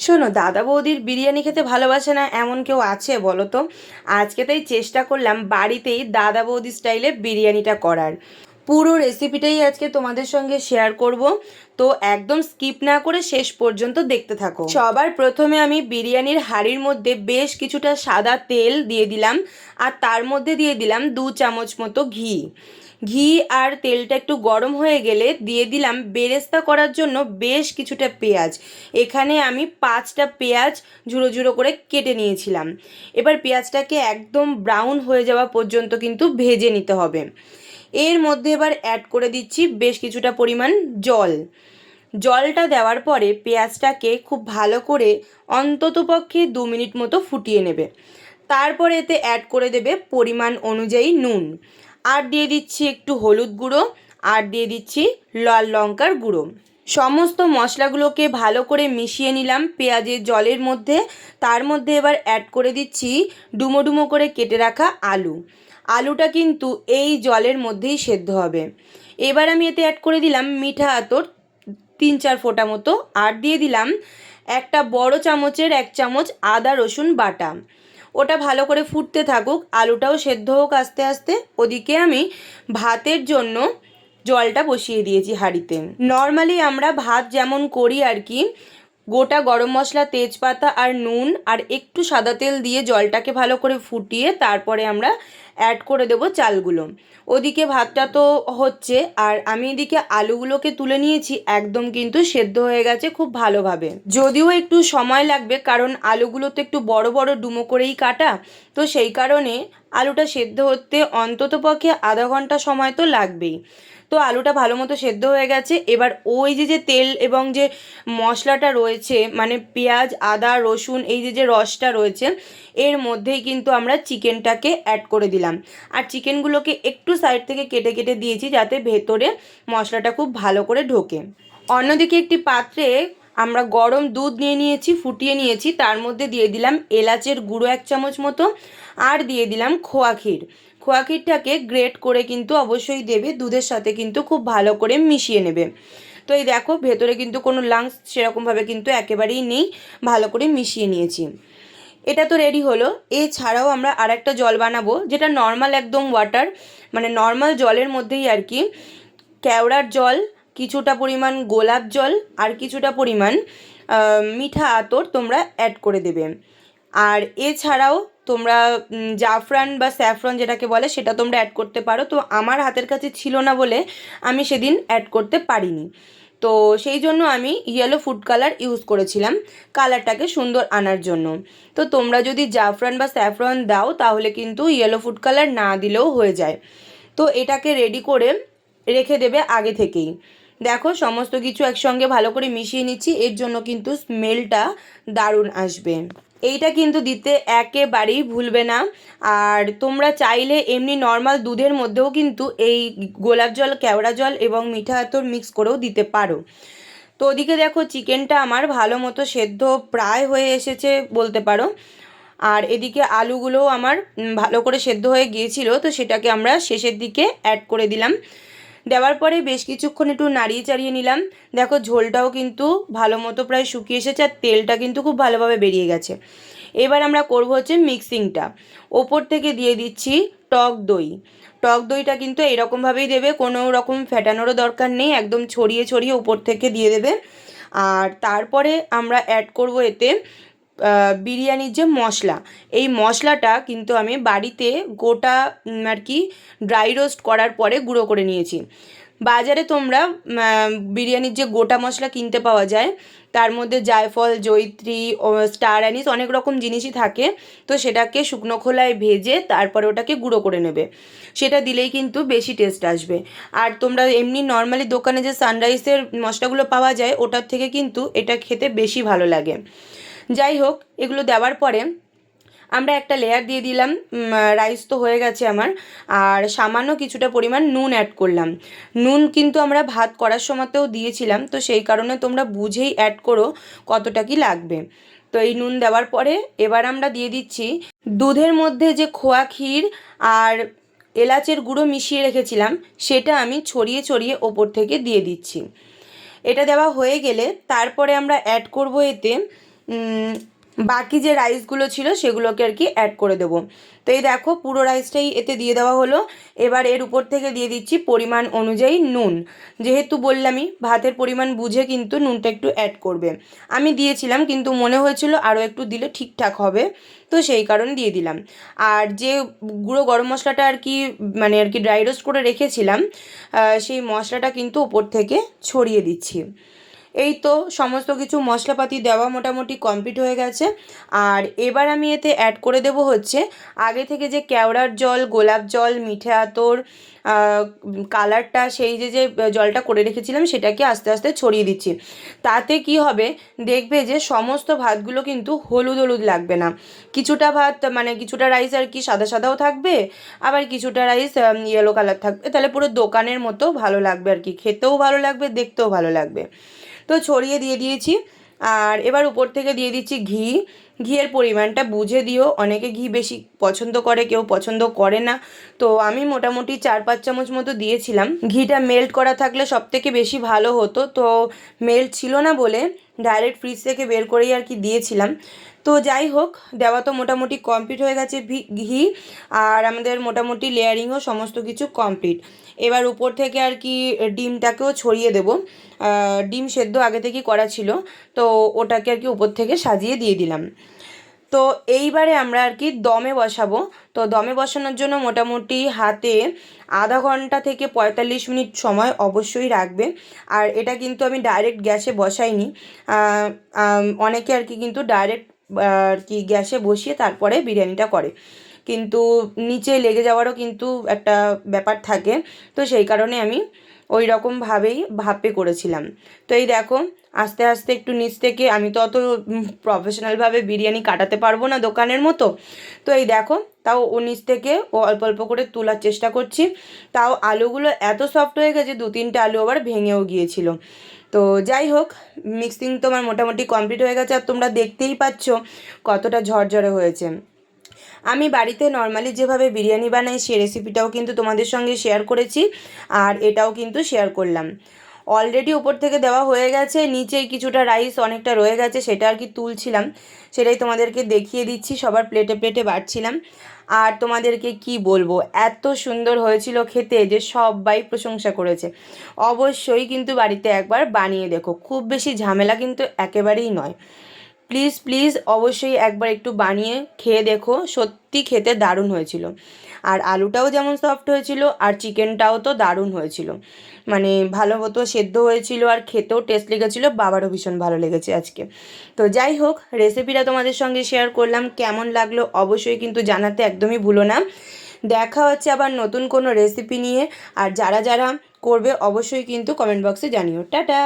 শোনো, দাদা বৌদির বিরিয়ানি খেতে ভালোবাসে না এমন কেউ আছে বলো তো? আজকে তাই চেষ্টা করলাম বাড়িতেই দাদা বৌদি স্টাইলে বিরিয়ানিটা করার। পুরো রেসিপিটাই আজকে তোমাদের সঙ্গে শেয়ার করব। তো একদম স্কিপ না করে শেষ পর্যন্ত দেখতে থাকো। সবার প্রথমে আমি বিরিয়ানির হাঁড়ির মধ্যে বেশ কিছুটা সাদা তেল দিয়ে দিলাম আর তার মধ্যে দিয়ে দিলাম দু চামচ মতো ঘি। ঘি আর তেলটা একটু গরম হয়ে গেলে দিয়ে দিলাম বেরেস্তা করার জন্য বেশ কিছুটা পেঁয়াজ। এখানে আমি পাঁচটা পেঁয়াজ ঝুড়ো ঝুড়ো করে কেটে নিয়েছিলাম। এবার পেঁয়াজটাকে একদম ব্রাউন হয়ে যাওয়া পর্যন্ত কিন্তু ভেজে নিতে হবে। এর মধ্যে এবার অ্যাড করে দিচ্ছি বেশ কিছুটা পরিমাণ জল। জলটা দেওয়ার পরে পেঁয়াজটাকে খুব ভালো করে অন্ততপক্ষে দু মিনিট মতো ফুটিয়ে নেবে। তারপরে এতে অ্যাড করে দেবে পরিমাণ অনুযায়ী নুন। আর দিয়ে দিচ্ছি একটু হলুদ গুঁড়ো, আর দিয়ে দিচ্ছি লাল লঙ্কার গুঁড়ো। সমস্ত মশলাগুলোকে ভালো করে মিশিয়ে নিলাম পেঁয়াজের জলের মধ্যে। তার মধ্যে এবার অ্যাড করে দিচ্ছি ডুমো ডুমো করে কেটে রাখা আলু। আলুটা কিন্তু এই জলের মধ্যেই সেদ্ধ হবে। এবার আমি এতে অ্যাড করে দিলাম মিঠা আতর, তিন চার ফোঁটা মতো। আর দিয়ে দিলাম একটা বড় চামচের এক চামচ আদা রসুন বাটা। ওটা ভালো করে ফুটতে থাকুক, আলুটাও সেদ্ধ হোক আস্তে আস্তে। ওদিকে আমি ভাতের জন্য জলটা বসিয়ে দিয়েছি হাঁড়িতে। নর্মালি আমরা ভাত যেমন করি আর কি গোটা গরম মশলা, তেজপাতা আর নুন আর একটু সাদা তেল দিয়ে জলটাকে ভালো করে ফুটিয়ে তারপরে আমরা অ্যাড করে দেবো চালগুলো। ওদিকে ভাতটা তো হচ্ছে আর আমি এদিকে আলুগুলোকে তুলে নিয়েছি, একদম কিন্তু সেদ্ধ হয়ে গেছে খুব ভালোভাবে। যদিও একটু সময় লাগবে কারণ আলুগুলো তো একটু বড় বড় ডুমো করেই কাটা, তো সেই কারণে আলুটা সেদ্ধ হতে অন্তত পক্ষে আধা ঘণ্টা সময় তো লাগবেই। তো আলুটা ভালো মতো সেদ্ধ হয়ে গেছে। এবার ওই যে যে তেল এবং যে মশলাটা রয়েছে মানে পেঁয়াজ, আদা, রসুন, এই যে যে রসটা রয়েছে, এর মধ্যেই কিন্তু আমরা চিকেনটাকে অ্যাড করে দিলাম। আর চিকেনগুলোকে একটু সাইড থেকে কেটে কেটে দিয়েছি যাতে ভেতরে মশলাটা খুব ভালো করে ঢোকে। অন্যদিকে একটি পাত্রে আমরা গরম দুধ নিয়ে নিয়েছি, ফুটিয়ে নিয়েছি, তার মধ্যে দিয়ে দিলাম এলাচের গুঁড়ো এক চামচ মতো, আর দিয়ে দিলাম খোয়া ক্ষীর। খোয়া ক্ষীরটাকে গ্রেট করে কিন্তু অবশ্যই দেবে, দুধের সাথে কিন্তু খুব ভালো করে মিশিয়ে নেবে। তো এই দেখো, ভেতরে কিন্তু কোনো লাংস সেরকমভাবে কিন্তু একেবারেই নেই, ভালো করে মিশিয়ে নিয়েছি। এটা তো রেডি হলো। এছাড়াও আমরা আর একটা জল বানাবো, যেটা নর্মাল একদম ওয়াটার মানে নর্মাল জলের মধ্যেই আর কি, কেওড়ার জল কিছুটা পরিমাণ গোলাপ জল আর কিছুটা পরিমাণ মিঠা আতর তোমরা অ্যাড করে দেবে। আর এছাড়াও তোমরা জাফরান বা স্যাফরন যেটাকে বলে সেটা তোমরা অ্যাড করতে পারো। তো আমার হাতের কাছে ছিল না বলে আমি সেদিন অ্যাড করতে পারিনি। তো সেই জন্য আমি ইয়েলো ফুড কালার ইউজ করেছিলাম কালারটাকে সুন্দর আনার জন্য। তো তোমরা যদি জাফরান বা স্যাফরন দাও তাহলে কিন্তু ইয়েলো ফুড কালার না দিলেও হয়ে যায়। তো এটাকে রেডি করে রেখে দেবে আগে থেকেই। দেখো, সমস্ত কিছু একসঙ্গে ভালো করে মিশিয়ে নিচ্ছি, এর জন্য কিন্তু স্মেলটা দারুণ আসবে। এইটা কিন্তু দিতে একেবারেই ভুলবে না। আর তোমরা চাইলে এমনি নর্মাল দুধের মধ্যেও কিন্তু এই গোলাপ জল, কেওড়া জল এবং মিঠা আতর মিক্স করেও দিতে পারো। তো ওদিকে দেখো চিকেনটা আমার ভালো মতো সেদ্ধ প্রায় হয়ে এসেছে বলতে পারো। আর এদিকে আলুগুলোও আমার ভালো করে সেদ্ধ হয়ে গিয়েছিল, তো সেটাকে আমরা শেষের দিকে অ্যাড করে দিলাম। দেওয়ার পরে বেশ কিছুক্ষণ একটু নাড়িয়ে চাড়িয়ে নিলাম। দেখো ঝোলটাও কিন্তু ভালো মতো প্রায় শুকিয়ে এসেছে আর তেলটা কিন্তু খুব ভালোভাবে বেরিয়ে গেছে। এবার আমরা করব হচ্ছে মিক্সিংটা। ওপর থেকে দিয়ে দিচ্ছি টক দই। টক দইটা কিন্তু এরকমভাবেই দেবে, কোনো রকম ফেটানোরও দরকার নেই, একদম ছড়িয়ে ছড়িয়ে উপর থেকে দিয়ে দেবে। আর তারপরে আমরা অ্যাড করব এতে বিরিয়ানির যে মশলা, এই মশলাটা কিন্তু আমি বাড়িতে গোটা আর কি ড্রাই রোস্ট করার পরে গুঁড়ো করে নিয়েছি। বাজারে তোমরা বিরিয়ানির যে গোটা মশলা কিনতে পাওয়া যায়, তার মধ্যে জায়ফল জৈত্রী স্টার অ্যানিস অনেক রকম জিনিসই থাকে, তো সেটাকে শুকনো খোলায় ভেজে তারপরে ওটাকে গুঁড়ো করে নেবে। সেটা দিলেই কিন্তু বেশি টেস্ট আসবে। আর তোমরা এমনি নর্মালি দোকানে যে সানরাইসের মশলাগুলো পাওয়া যায়, ওটার থেকে কিন্তু এটা খেতে বেশি ভালো লাগে। যাই হোক এগুলো দেওয়ার পরে আমরা একটা লেয়ার দিয়ে দিলাম। রাইস তো হয়ে গেছে আমার। আর সামান্য কিছুটা পরিমাণ নুন অ্যাড করলাম। নুন কিন্তু আমরা ভাত করার সময়তেও দিয়েছিলাম, তো সেই কারণে তোমরা বুঝেই অ্যাড করো কতটা কি লাগবে। তো এই নুন দেওয়ার পরে এবার আমরা দিয়ে দিচ্ছি দুধের মধ্যে যে খোয়া ক্ষীর আর এলাচের গুঁড়ো মিশিয়ে রেখেছিলাম, সেটা আমি ছড়িয়ে ছড়িয়ে ওপর থেকে দিয়ে দিচ্ছি। এটা দেওয়া হয়ে গেলে তারপরে আমরা অ্যাড করব এতে বাকি যে রাইসগুলো ছিল সেগুলোকে আর কি অ্যাড করে দেবো। তো এই দেখো পুরো রাইসটাই এতে দিয়ে দেওয়া হলো। এবার এর উপর থেকে দিয়ে দিচ্ছি পরিমাণ অনুযায়ী নুন। যেহেতু বললামই, ভাতের পরিমাণ বুঝে কিন্তু নুনটা একটু অ্যাড করবে। আমি দিয়েছিলাম কিন্তু মনে হয়েছিল আরও একটু দিলে ঠিকঠাক হবে। তো সেই কারণে দিয়ে দিলাম। আর যে গুঁড়ো গরম মশলাটা আর কি মানে আর কি ড্রাই রোস্ট করে রেখেছিলাম সেই মশলাটা কিন্তু ওপর থেকে ছড়িয়ে দিচ্ছি। এই তো সমস্ত কিছু মশলাপাতি দেওয়া মোটামুটি কমপ্লিট হয়ে গেছে। আর এবার আমি এতে অ্যাড করে দেব হচ্ছে আগে থেকে যে কেওড়ার জল, গোলাপ জল, মিঠে আতর কালারটা সেই যে যে জলটা করে রেখেছিলাম সেটাকে আস্তে আস্তে ছড়িয়ে দিচ্ছি। তাতে কি হবে? দেখবে যে সমস্ত ভাতগুলো কিন্তু হলুদ হলুদ লাগবে না। কিছুটা ভাত মানে কিছুটা রাইস আর কি সাদা সাদাও থাকবে, আবার কিছুটা রাইস ইয়েলো কালার থাকবে। তাহলে পুরো দোকানের মতো ভালো লাগবে আর কি। খেতেও ভালো লাগবে, দেখতেও ভালো লাগবে। তো ছড়িয়ে দিয়ে দিয়েছি। আর এবার উপর থেকে দিয়ে দিচ্ছি ঘি। ঘিয়ের পরিমাণটা বুঝে দিও। অনেকে ঘি বেশি পছন্দ করে, কেউ পছন্দ করে না। তো আমি মোটামুটি চার পাঁচ চামচ মতো দিয়েছিলাম। ঘিটা মেল্ট করা থাকলে সব থেকে বেশি ভালো হতো। তো মেল্ট ছিল না বলে ডাইরেক্ট ফ্রিজ থেকে বের করেই আর কি দিয়েছিলাম। তো যাই হোক, দেওয়া তো মোটামুটি কমপ্লিট হয়ে গেছে ঘি। আর আমাদের মোটামুটি লেয়ারিংও সমস্ত কিছু কমপ্লিট এবার উপর থেকে আর কি ডিমটাকেও ছড়িয়ে দেবো। ডিম সেদ্ধ আগে থেকেই করা ছিল। তো ওটাকে আর কি উপর থেকে সাজিয়ে দিয়ে দিলাম। তো এইবারে আমরা আর কি দমে বসাবো। তো দমে বসানোর জন্য মোটামুটি হাতে আধা ঘণ্টা থেকে পঁয়তাল্লিশ মিনিট সময় অবশ্যই রাখবে। আর এটা কিন্তু আমি ডাইরেক্ট গ্যাসে বসাইনি। অনেকে আর কি কিন্তু ডাইরেক্ট আর কি গ্যাসে বসিয়ে তারপরে বিরিয়ানিটা করে। কিন্তু নিচে লেগে যাওয়ারও কিন্তু একটা ব্যাপার থাকে। তো সেই কারণে আমি ওই রকমভাবেই ভাপে করেছিলাম। তো এই দেখো, আস্তে আস্তে একটু নিচ থেকে আমি তো অত প্রফেশনালভাবে বিরিয়ানি কাটাতে পারব না দোকানের মতো। তো এই দেখো, তাও ও নিচ থেকে ও অল্প অল্প করে তোলার চেষ্টা করছি। তাও আলুগুলো এত সফট হয়ে গেছে, দু তিনটে আলু আবার ভেঙেও গিয়েছিল। তো যাই হোক মিক্সিং তো আমার মোটামুটি কমপ্লিট হয়ে গেছে। আর তোমরা দেখতেই পাচ্ছ কতটা ঝরঝরে হয়েছে। আমি বাড়িতে নর্মালি যেভাবে বিরিয়ানি বানাই, সে রেসিপিটাও কিন্তু তোমাদের সঙ্গে শেয়ার করেছি আর এটাও কিন্তু শেয়ার করলাম। অলরেডি উপর থেকে দেওয়া হয়ে গেছে নিচে কিছুটা রাইস অনেকটা রয়ে গেছে, সেটা আর কি তুলছিলাম। সেটাই তোমাদেরকে দেখিয়ে দিচ্ছি, সবার প্লেটে প্লেটে বাড়ছিলাম। আর তোমাদেরকে কি বলব, এত সুন্দর হয়েছিল খেতে যে সবাই প্রশংসা করেছে। অবশ্যই কিন্তু বাড়িতে একবার বানিয়ে দেখো, খুব বেশি ঝামেলা কিন্তু একেবারেই নয়। প্লিজ প্লিজ অবশ্যই একবার একটু বানিয়ে খেয়ে দেখো। সত্যি খেতে দারুণ হয়েছিল। আর আলুটাও যেমন সফট হয়েছিল, আর চিকেনটাও তো দারুণ হয়েছিল। মানে ভালো মতো সেদ্ধ হয়েছিল আর খেতেও টেস্ট লেগেছিলো, বাবারও ভীষণ ভালো লেগেছে আজকে। তো যাই হোক রেসিপিটা তোমাদের সঙ্গে শেয়ার করলাম, কেমন লাগল অবশ্যই কিন্তু জানাতে একদমই ভুলো না। দেখা হচ্ছে আবার নতুন কোনো রেসিপি নিয়ে, আর যারা যারা করবে অবশ্যই কিন্তু কমেন্ট বক্সে জানিও। টাটা!